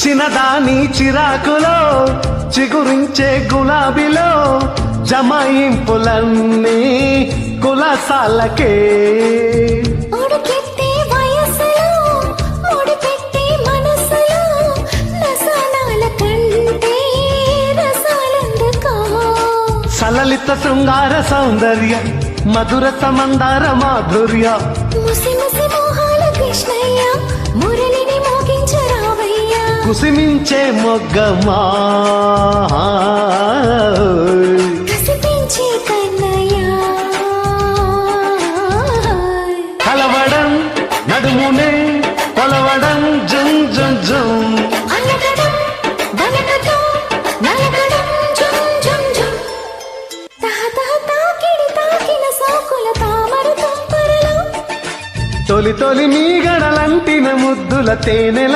చిన్నదాని చిరాకులో చిగురించే గులాబీలో జమాయింపులన్నీ కులసాలకే. సలలిత శృంగార సౌందర్య మధుర సమందార మాధుర్య. ముసి ముసి మోహాల కృష్ణయ్య కుసిమించే మొగ్గమా? కలవడం నడుమునే కొలవడం జుం జుం జుం. తొలి తొలి మీ గడలంటిన ముద్దుల తేనెల